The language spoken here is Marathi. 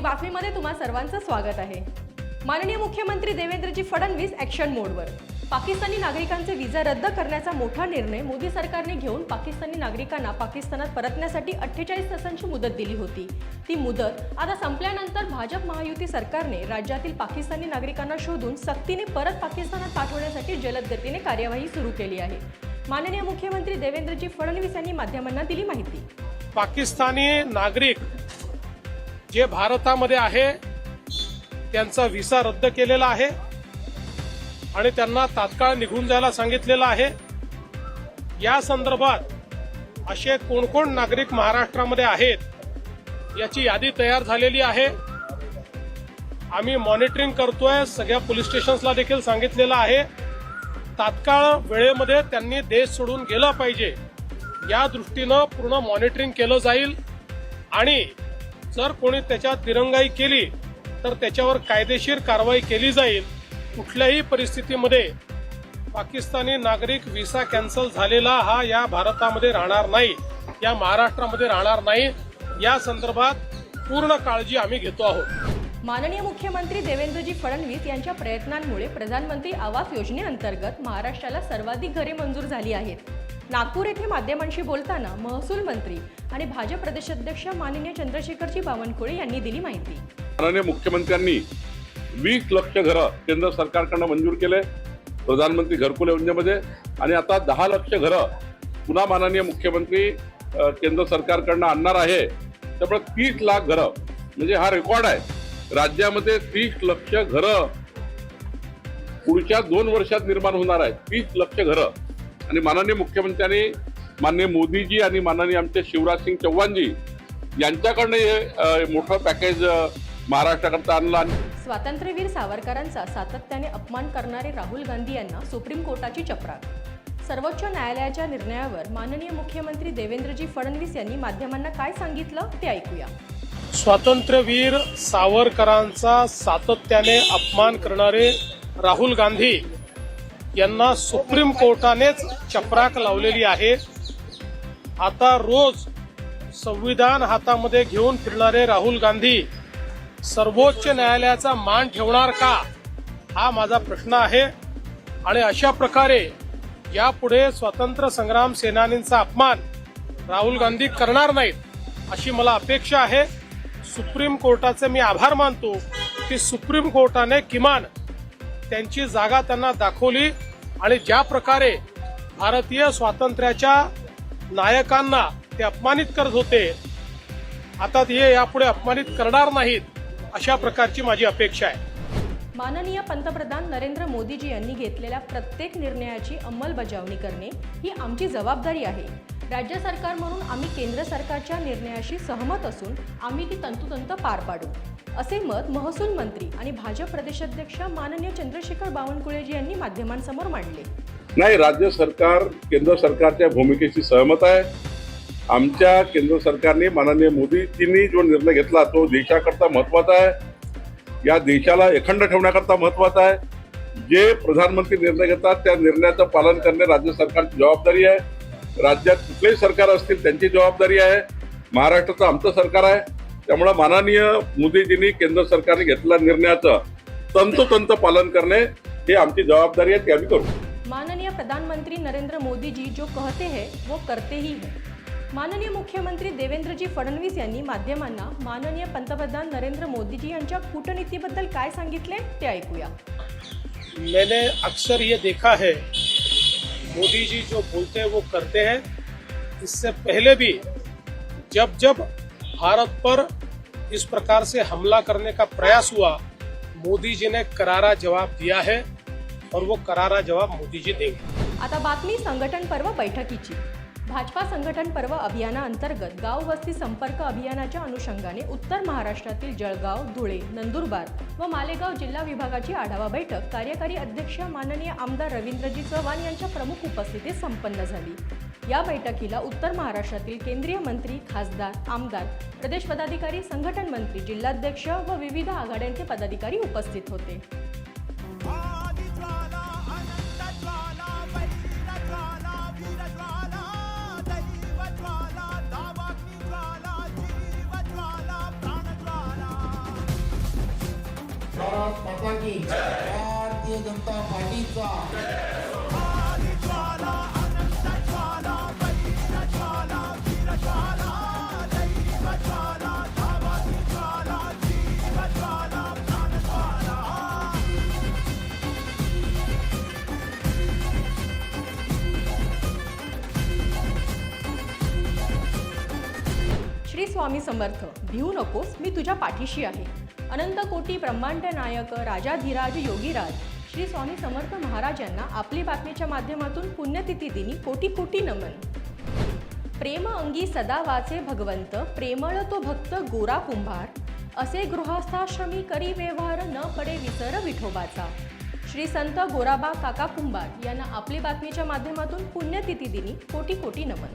बातमी बातमीमध्ये तुम्हा सर्वांचं स्वागत आहे. माननीय मुख्यमंत्री देवेंद्रजी फडणवीस ॲक्शन मोडवर पाकिस्तानी नागरिकांचे विजा रद्द करण्याचा मोठा निर्णय मोदी सरकारने घेऊन पाकिस्तानी नागरिकांना पाकिस्तानात परतण्यासाठी अठ्ठेचाळीस तासांची मुदत दिली होती. ती मुदत आता संपल्यानंतर भाजप महायुती सरकारने राज्यातील पाकिस्तानी नागरिकांना शोधून सक्तीने परत पाकिस्तानात पाठवण्यासाठी जलद गतीने कार्यवाही सुरू केली आहे. माननीय मुख्यमंत्री देवेंद्रजी फडणवीस यांनी माध्यमांना दिली माहिती. पाकिस्तानी नागरिक जे भारतामध्ये आहे त्यांचा व्हिसा रद्द केलेला आहे आणि त्यांना तात्काळ निघून जायला सांगितलेलं आहे. या संदर्भात असे कोण कोण नागरिक महाराष्ट्रामध्ये आहेत याची यादी तयार झालेली आहे. आम्ही मॉनिटरिंग करतोय सगळ्या पोलीस स्टेशन्सला देखील सांगितलेलं आहे. तात्काळ वेळेमध्ये त्यांनी देश सोडून गेला पाहिजे. या दृष्टीनं पूर्ण मॉनिटरिंग केलं जाईल आणि जर कोणी त्याच्यात दिरंगाई केली तर त्याच्यावर कायदेशीर कारवाई केली जाईल. कुठल्याही परिस्थितीमध्ये पाकिस्तानी नागरिक व्हिसा कॅन्सल झालेला हा या भारतामध्ये राहणार नाही या महाराष्ट्रामध्ये राहणार नाही. या संदर्भात पूर्ण काळजी आम्ही घेतो आहोत. माननीय मुख्यमंत्री देवेंद्रजी फडणवीस यांच्या प्रयत्नांमुळे प्रधानमंत्री आवास योजनेअंतर्गत महाराष्ट्राला सर्वाधिक घरे मंजूर झाली आहेत. नागपूर येथे माध्यमांशी बोलताना महसूल मंत्री आणि भाजप प्रदेशाध्यक्ष माननीय चंद्रशेखरजी बावनकुळे यांनी दिली माहिती. माननीय मुख्यमंत्र्यांनी वीस लक्ष घरं केंद्र सरकारकडनं मंजूर केले प्रधानमंत्री घरकुल योजनेमध्ये आणि आता दहा लक्ष घरं पुन्हा माननीय मुख्यमंत्री केंद्र सरकारकडनं आणणार आहे. त्यामुळे तीस लाख घरं म्हणजे हा रेकॉर्ड आहे. राज्यामध्ये तीस लक्ष घरं पुढच्या दोन वर्षात निर्माण होणार आहेत. तीस लक्ष घरं. आणि माननीय मुख्यमंत्र्यांनी माननीय मोदीजी आणि माननीय आमचे शिवराज सिंग चौहानजी यांच्याकडनं हे मोठं पॅकेज महाराष्ट्राकरता आणलं आणि स्वातंत्र्यवीर सावरकरांचा सातत्याने अपमान करणारे राहुल गांधी यांना सुप्रीम कोर्टाची चपराक. सर्वोच्च न्यायालयाच्या निर्णयावर माननीय मुख्यमंत्री देवेंद्रजी फडणवीस यांनी माध्यमांना काय सांगितलं ते ऐकूया. स्वातंत्र्यवीर सावरकरांचा सातत्याने अपमान करणारे राहुल गांधी यांना सुप्रीम कोर्टानेच चपराक लावलेली आहे. आता रोज संविधान हातामध्ये घेऊन फिरणारे राहुल गांधी सर्वोच्च न्यायालयाचा मान ठेवणार का? हा माझा प्रश्न आहे. आणि अशा प्रकारे यापुढे स्वातंत्र्य संग्राम सेनानींचा अपमान राहुल गांधी करणार नाहीत अशी मला अपेक्षा आहे. सुप्रीम कोर्टाचे मी आभार मानतो की सुप्रीम कोर्टाने किमान त्यांची जागा त्यांना दाखवली आणि ज्या प्रकारे भारतीय स्वातंत्र्याच्या नायकांना ते अपमानित करत होते आता ते यापुढे अपमानित करणार नाहीत अशा प्रकारची माझी अपेक्षा आहे. माननीय पंतप्रधान नरेंद्र मोदीजी यांनी घेतलेल्या प्रत्येक निर्णयाची अंमलबजावणी करणे ही आमची जबाबदारी आहे. राज्य सरकार म्हणून आम्ही केंद्र सरकारच्या निर्णयाशी सहमत असून आम्ही ती तंतोतंत पार पाडू. असे मत महसूल मंत्री आणि भाजप प्रदेशाध्यक्ष माननीय चंद्रशेखर बावनकुळेजी यांनी माध्यमांसमोर मांडले. नाही राज्य सरकार केंद्र सरकारच्या भूमिकेशी सहमत आहे. आमच्या केंद्र सरकारने माननीय मोदीजींनी जो निर्णय घेतला तो देशाकरता महत्त्वाचा आहे. या देशाला अखंड ठेवण्याकरता महत्त्वाचा आहे. जे प्रधानमंत्री निर्णय घेतात त्या निर्णयाचं पालन करणे राज्य सरकारची जबाबदारी आहे. राज्यात कुठलेही सरकार असतील त्यांची जबाबदारी आहे. महाराष्ट्राचं आमचं सरकार आहे. त्यामुळं माननीय मोदीजींनी केंद्र सरकारने घेतलेल्या निर्णयाचं तंतोतंत पालन करणे हे आमची जबाबदारी आहे ती आम्ही करू. माननीय प्रधानमंत्री नरेंद्र मोदी जी जो कहते हैं वो करते ही है. माननीय मुख्यमंत्री देवेंद्रजी फडणवीस यांनी माध्यमांना माननीय पंतप्रधान नरेंद्र मोदीजी यांच्या कूटनीतीबद्दल काय सांगितले ते ऐकूया. मैंने अक्सर ये देखा है मोदी जी जो बोलते हैं वो करते हैं। इससे पहले भी जब जब भारत पर इस प्रकार से हमला करने का प्रयास हुआ मोदी जी ने करारा जवाब दिया है और वो करारा जवाब मोदी जी देंगे। आता बातमी संघटन पर्व बैठकीची. भाजपा संघटन पर्व अभियानाअंतर्गत गाव वस्ती संपर्क अभियानाच्या अनुषंगाने उत्तर महाराष्ट्रातील जळगाव धुळे नंदुरबार व मालेगाव जिल्हा विभागाची आढावा बैठक कार्यकारी अध्यक्ष माननीय आमदार रवींद्रजी चव्हाण यांच्या प्रमुख उपस्थितीत संपन्न झाली. या बैठकीला उत्तर महाराष्ट्रातील केंद्रीय मंत्री खासदार आमदार प्रदेश पदाधिकारी संघटन मंत्री जिल्हाध्यक्ष व विविध आघाड्यांचे पदाधिकारी उपस्थित होते. जीव ज्वाला प्राण ज्वाला श्री स्वामी समर्थ भिवू नकोस मी तुझ्या पाठीशी आहे. अनंत कोटी ब्रह्मांड नायक राजाधिराज योगीराज. श्री स्वामी समर्थ महाराज यांना आपली बातमीच्या माध्यमातून पुण्यतिथी दिनी कोटी कोटी नमन. प्रेम अंगी सदा वाचे भगवंत प्रेमळ तो भक्त गोरा कुंभार. असे गृहस्थाश्रमी करी व्यवहार न पडे विसर विठोबाचा. श्री संत गोराबा काका कुंभार यांना आपली बातमीच्या माध्यमातून पुण्यतिथी दिनी कोटी कोटी नमन.